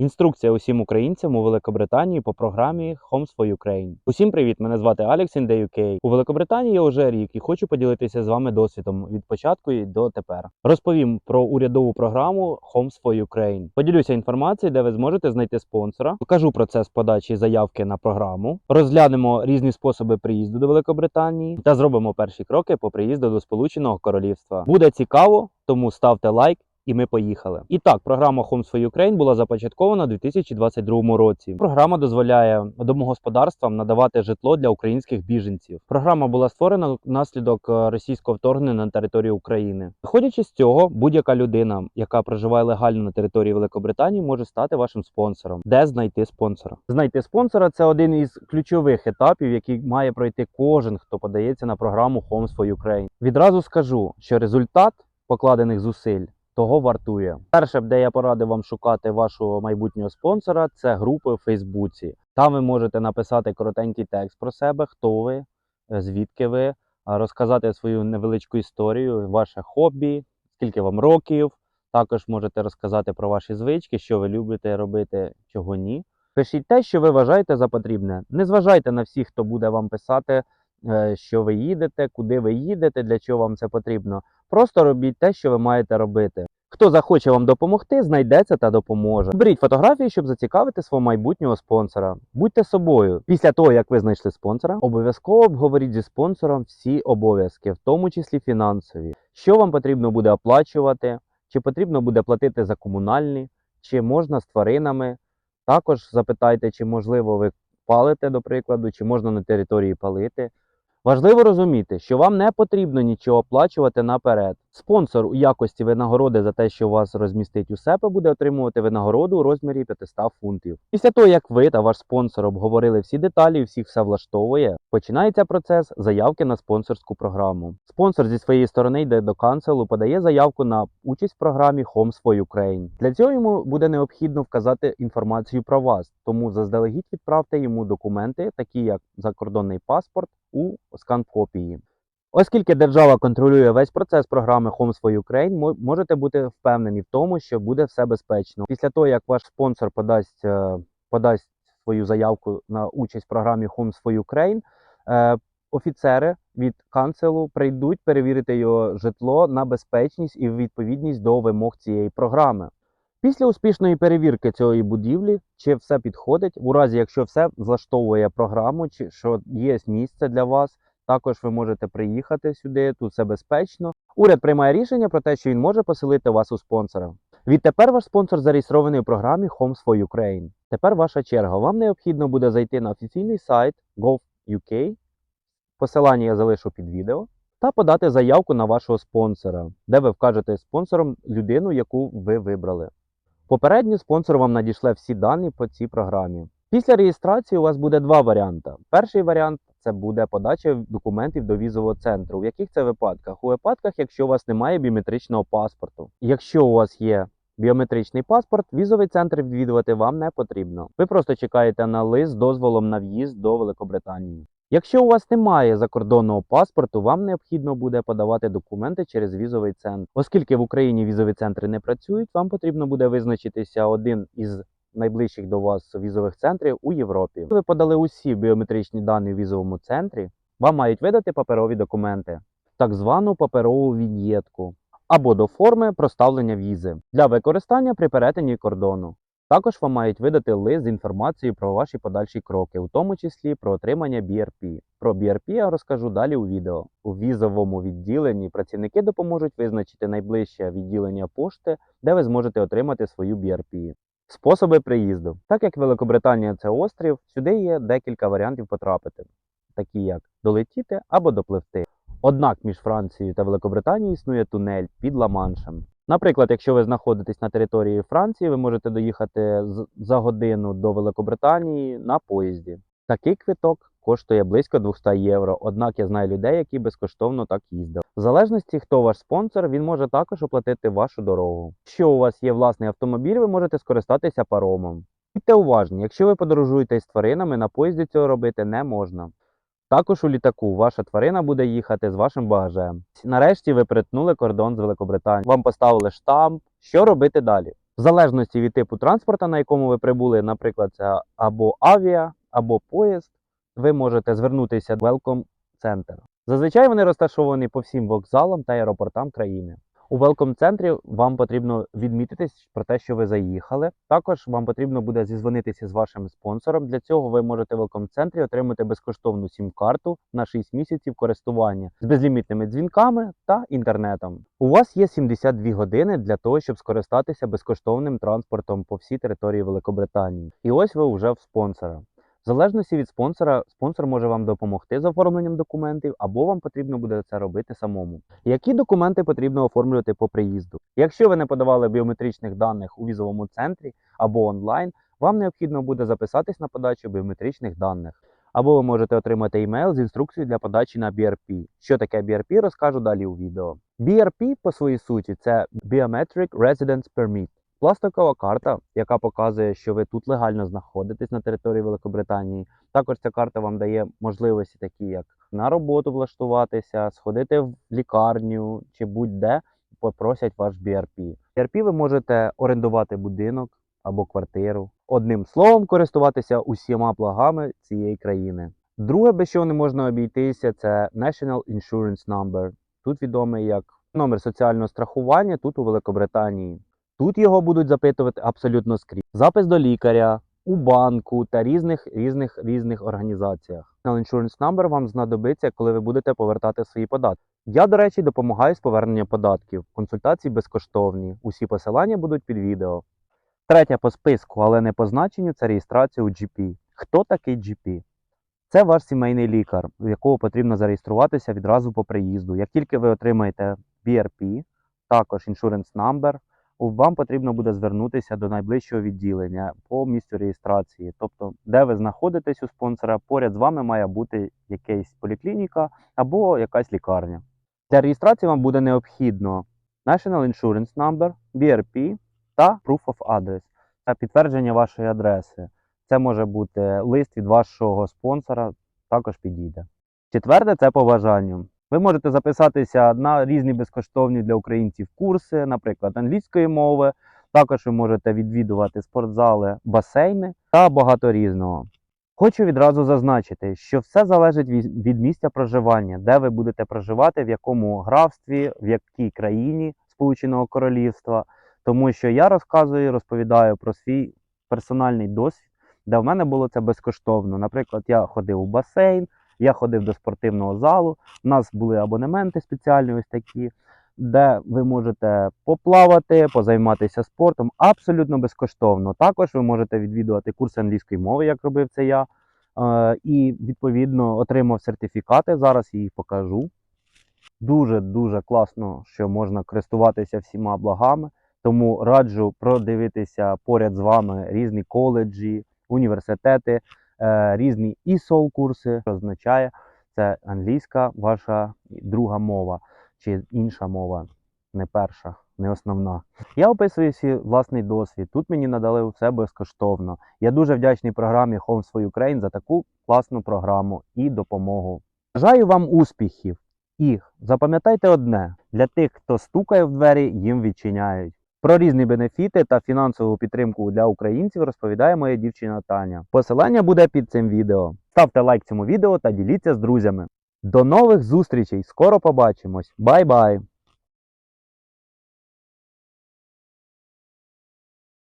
Інструкція усім українцям у Великобританії по програмі Homes for Ukraine. Усім привіт! Мене звати Алекс in the UK. У Великобританії я вже рік і хочу поділитися з вами досвідом від початку і до тепер. Розповім про урядову програму Homes for Ukraine. Поділюся інформацією, де ви зможете знайти спонсора. Покажу процес подачі заявки на програму. Розглянемо різні способи приїзду до Великобританії та зробимо перші кроки по приїзду до Сполученого Королівства. Буде цікаво, тому ставте лайк. І ми поїхали. І так, програма Homes for Ukraine була започаткована у 2022 році. Програма дозволяє домогосподарствам надавати житло для українських біженців. Програма була створена внаслідок е, російського вторгнення на територію України. Виходячи з цього, будь-яка людина, яка проживає легально на території Великобританії, може стати вашим спонсором. Де знайти спонсора? Знайти спонсора це один із ключових етапів, який має пройти кожен, хто подається на програму Homes for Ukraine. Відразу скажу, що результат покладених зусиль того вартує. Перше, де я порадив вам шукати вашого майбутнього спонсора, це групи в Фейсбуці. Там ви можете написати коротенький текст про себе, хто ви, е, звідки ви, розказати свою невеличку історію, ваше хобі, скільки вам років. Також можете розказати про ваші звички, що ви любите робити, чого ні. Пишіть те, що ви вважаєте за потрібне. Не зважайте на всіх, хто буде вам писати, е, що ви їдете, куди ви їдете, для чого вам це потрібно. Просто робіть те, що ви маєте робити. Хто захоче вам допомогти, знайдеться та допоможе. Беріть фотографії, щоб зацікавити свого майбутнього спонсора. Будьте собою. Після того, як ви знайшли спонсора, обов'язково обговоріть зі спонсором всі обов'язки, в тому числі фінансові. Що вам потрібно буде оплачувати, чи потрібно буде платити за комунальні, чи можна з тваринами. Також запитайте, чи можливо ви палите, до прикладу, чи можна на території палити. Важливо розуміти, що вам не потрібно нічого оплачувати наперед. Спонсор у якості винагороди за те, що вас розмістить у себе, буде отримувати винагороду у розмірі 500 фунтів. Після того, як ви та ваш спонсор обговорили всі деталі і всіх все влаштовує, починається процес заявки на спонсорську програму. Спонсор зі своєї сторони йде до канцелу, подає заявку на участь в програмі Homes for Ukraine. Для цього йому буде необхідно вказати інформацію про вас, тому заздалегідь відправте йому документи, такі як закордонний паспорт у скан-копії. Оскільки держава контролює весь процес програми Homes for Ukraine, можете бути впевнені в тому, що буде все безпечно. Після того, як ваш спонсор подасть, е, подасть свою заявку на участь в програмі Homes for Ukraine, е, офіцери від канцелу прийдуть перевірити його житло на безпечність і відповідність до вимог цієї програми. Після успішної перевірки цієї будівлі, чи все підходить, у разі якщо все влаштовує програму, чи що є місце для вас, також ви можете приїхати сюди, тут все безпечно. Уряд приймає рішення про те, що він може поселити вас у спонсора. Відтепер ваш спонсор зареєстрований у програмі Homes for Ukraine. Тепер ваша черга. Вам необхідно буде зайти на офіційний сайт gov.uk, посилання я залишу під відео, та подати заявку на вашого спонсора, де ви вкажете спонсором людину, яку ви вибрали. Попередньо спонсор вам надішле всі дані по цій програмі. Після реєстрації у вас буде два варіанти. Перший варіант це буде подача документів до візового центру. В яких це випадках? У випадках, якщо у вас немає біометричного паспорту. Якщо у вас є біометричний паспорт, візовий центр відвідувати вам не потрібно. Ви просто чекаєте на лист з дозволом на в'їзд до Великобританії. Якщо у вас немає закордонного паспорту, вам необхідно буде подавати документи через візовий центр. Оскільки в Україні візові центри не працюють, вам потрібно буде визначитися один із найближчих до вас візових центрів у Європі. Ви подали усі біометричні дані у візовому центрі, вам мають видати паперові документи, так звану паперову від'єдку або до форми проставлення візи для використання при перетині кордону. Також вам мають видати лист з інформацією про ваші подальші кроки, у тому числі про отримання BRP. Про BRP я розкажу далі у відео. У візовому відділенні працівники допоможуть визначити найближче відділення пошти, де ви зможете отримати свою BRP. Способи приїзду. Так як Великобританія це острів, сюди є декілька варіантів потрапити, такі як долетіти або допливти. Однак між Францією та Великобританією існує тунель під Ла-Маншем. Наприклад, якщо ви знаходитесь на території Франції, ви можете доїхати за годину до Великобританії на поїзді. Такий квиток коштує близько 200 євро. Однак я знаю людей, які безкоштовно так їздили. В залежності, хто ваш спонсор, він може також оплатити вашу дорогу. Якщо у вас є власний автомобіль, ви можете скористатися паромом. Будьте уважні, якщо ви подорожуєте із тваринами, на поїзді цього робити не можна. Також у літаку ваша тварина буде їхати з вашим багажем. Нарешті ви перетнули кордон з Великобританією. Вам поставили штамп. Що робити далі? В залежності від типу транспорту, на якому ви прибули, наприклад, це або авіа, або поїзд, ви можете звернутися в Welcome Center. Зазвичай вони розташовані по всім вокзалам та аеропортам країни. У Welcome центрі вам потрібно відмітитись про те, що ви заїхали. Також вам потрібно буде зізвонитися з вашим спонсором. Для цього ви можете в Welcome центрі отримати безкоштовну сім-карту на 6 місяців користування з безлімітними дзвінками та інтернетом. У вас є 72 години для того, щоб скористатися безкоштовним транспортом по всій території Великобританії. І ось ви вже в спонсора. В залежності від спонсора, спонсор може вам допомогти з оформленням документів, або вам потрібно буде це робити самому. Які документи потрібно оформлювати по приїзду? Якщо ви не подавали біометричних даних у візовому центрі або онлайн, вам необхідно буде записатись на подачу біометричних даних. Або ви можете отримати імейл з інструкцією для подачі на BRP. Що таке BRP, розкажу далі у відео. BRP по своїй суті це Biometric Residence Permit. Пластикова карта, яка показує, що ви тут легально знаходитесь на території Великобританії. Також ця карта вам дає можливості, такі як на роботу влаштуватися, сходити в лікарню чи будь-де попросять ваш BRP. BRP ви можете орендувати будинок або квартиру. Одним словом, користуватися усіма благами цієї країни. Друге, без чого не можна обійтися, це National Insurance Number. Тут відомий як номер соціального страхування тут у Великобританії. Тут його будуть запитувати абсолютно скрізь. Запис до лікаря, у банку та різних різних різних організаціях. National Insurance Number вам знадобиться, коли ви будете повертати свої податки. Я, до речі, допомагаю з поверненням податків. Консультації безкоштовні. Усі посилання будуть під відео. Третя по списку, але не по значенню, це реєстрація у GP. Хто такий GP? Це ваш сімейний лікар, у якого потрібно зареєструватися відразу по приїзду. Як тільки ви отримаєте BRP, також Insurance Number, вам потрібно буде звернутися до найближчого відділення по місцю реєстрації. Тобто, де ви знаходитесь у спонсора, поряд з вами має бути якась поліклініка або якась лікарня. Для реєстрації вам буде необхідно National Insurance Number, BRP та Proof of Address та підтвердження вашої адреси. Це може бути лист від вашого спонсора, також підійде. Четверте це по бажанню. Ви можете записатися на різні безкоштовні для українців курси, наприклад, англійської мови. Також ви можете відвідувати спортзали, басейни та багато різного. Хочу відразу зазначити, що все залежить від місця проживання, де ви будете проживати, в якому графстві, в якій країні Сполученого Королівства. Тому що я розказую, розповідаю про свій персональний досвід, де в мене було це безкоштовно. Наприклад, я ходив у басейн, я ходив до спортивного залу. У нас були абонементи спеціальні, ось такі, де ви можете поплавати, позайматися спортом абсолютно безкоштовно. Також ви можете відвідувати курси англійської мови, як робив це я. Е, І відповідно отримав сертифікати. Зараз я їх покажу. Дуже дуже класно, що можна користуватися всіма благами. Тому раджу продивитися поряд з вами різні коледжі, університети, різні ESOL курси, що означає це англійська ваша друга мова чи інша мова, не перша, не основна. Я описую свій власний досвід. Тут мені надали все безкоштовно. Я дуже вдячний програмі Homes for Ukraine за таку класну програму і допомогу. Бажаю вам успіхів! І запам'ятайте одне: для тих, хто стукає в двері, їм відчиняють. Про різні бенефіти та фінансову підтримку для українців розповідає моя дівчина Таня. Посилання буде під цим відео. Ставте лайк цьому відео та діліться з друзями. До нових зустрічей! Скоро побачимось! Бай-бай!